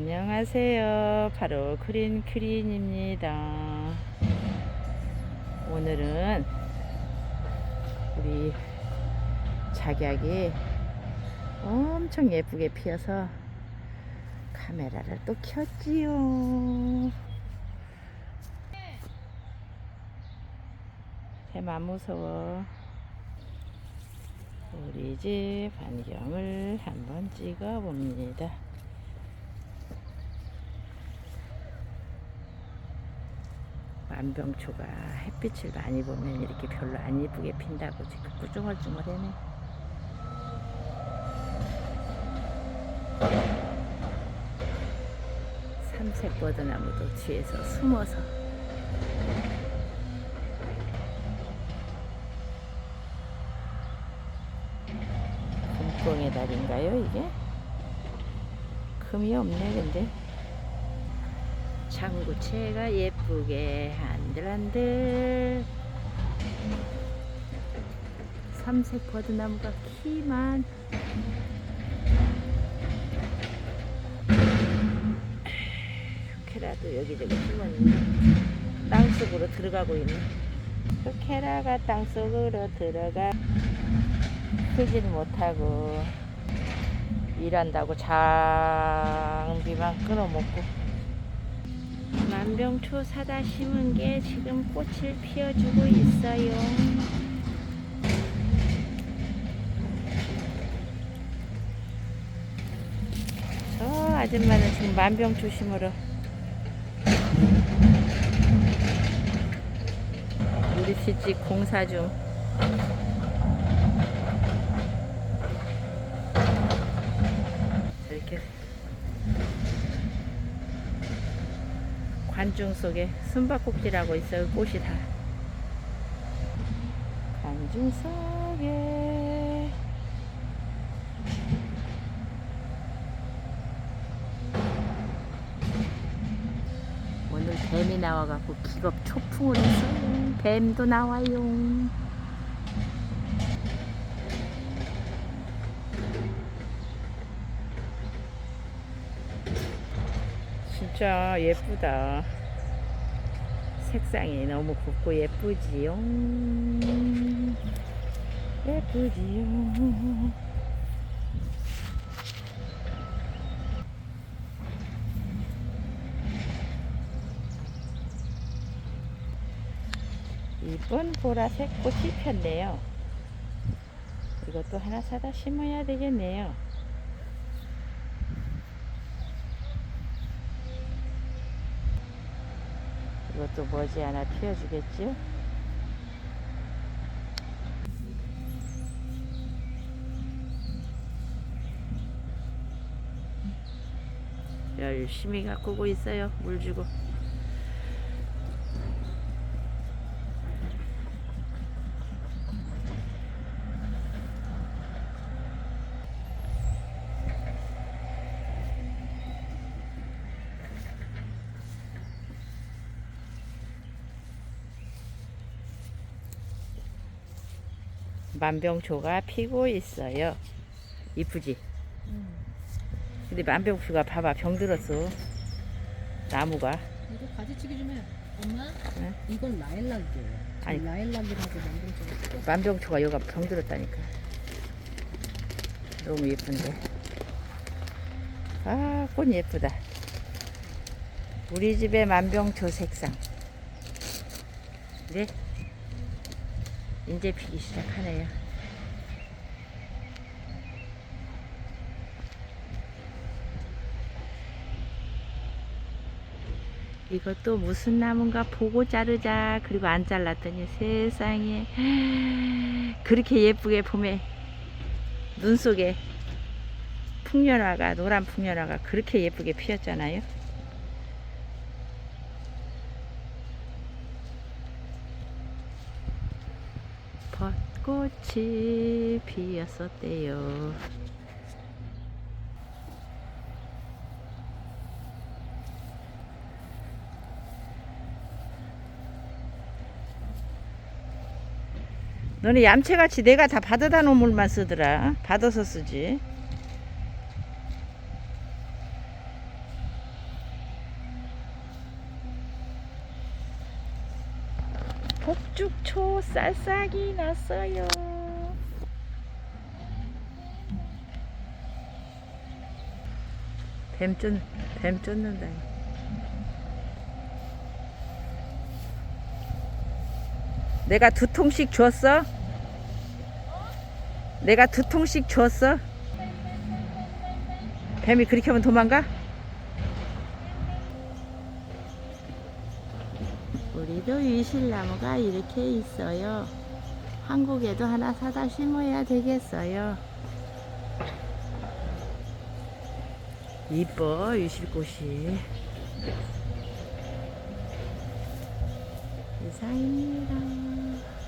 안녕하세요. 바로 크린 크린입니다. 오늘은 우리 작약이 엄청 예쁘게 피어서 카메라를 또 켰지요. 대만 무서워. 우리 집 환경을 한번 찍어 봅니다. 만병초가 햇빛을 많이 보면 이렇게 별로 안 예쁘게 핀다고 지금 꾸중얼중얼해네. 삼색 버드나무도 뒤에서 숨어서 금꽁의 달인가요 이게? 금이 없네 근데 장구채가 예쁘게 한들한들. 삼색 버드나무가 키만 캐라도 여기저기 숨어있네 땅속으로 들어가고 있네. 그 캐라가 땅속으로 들어가 크지는 못하고 일한다고 장비만 끊어먹고 만병초 사다 심은 게 지금 꽃을 피워주고 있어요. 저 아줌마는 지금 만병초 심으러 우리 시집 공사 중. 이렇게 관중 속에 숨바꼭질하고 있어요 꽃이 다. 관중 속에. 오늘 뱀이 나와갖고 기겁 초풍을 했어요 뱀도 나와요 진짜 예쁘다. 색상이 너무 곱고 예쁘지요. 예쁘지요. 이쁜 보라색 꽃이 폈네요. 이것도 하나 사다 심어야 되겠네요. 이것도 머지않아 피워주겠지요? 열심히 가꾸고 있어요. 물 주고. 만병초가 피고 있어요. 이쁘지? 근데 만병초가 봐봐 병들었어. 나무가. 이거 가지치기 좀 해. 엄마? 네? 이건 라일락이에요. 아니. 아니 라일락이라고 만들어서 만병초가 여가 병들었다니까. 너무 예쁜데. 아, 꽃 예쁘다. 우리 집의 만병초 색상. 네. 이제 피기 시작하네요. 이것도 무슨 나무인가 보고 자르자. 그리고 안 잘랐더니 세상에. 그렇게 예쁘게 봄에 눈 속에 풍년화가, 노란 풍년화가 그렇게 예쁘게 피었잖아요. 벚꽃이 피었었대요. 너네 얌체같이 내가 다 받아다 놓은 물만 쓰더라. 받아서 쓰지. 초 쌀싹이 났어요. 뱀 쫓, 뱀 쫓는다. 내가 두 통씩 줬어? 내가 두 통씩 줬어? 뱀이 그렇게 하면 도망가? 우리도 위실나무가 이렇게 있어요. 한국에도 하나 사다 심어야 되겠어요. 이뻐 유실꽃이. 이상입니다.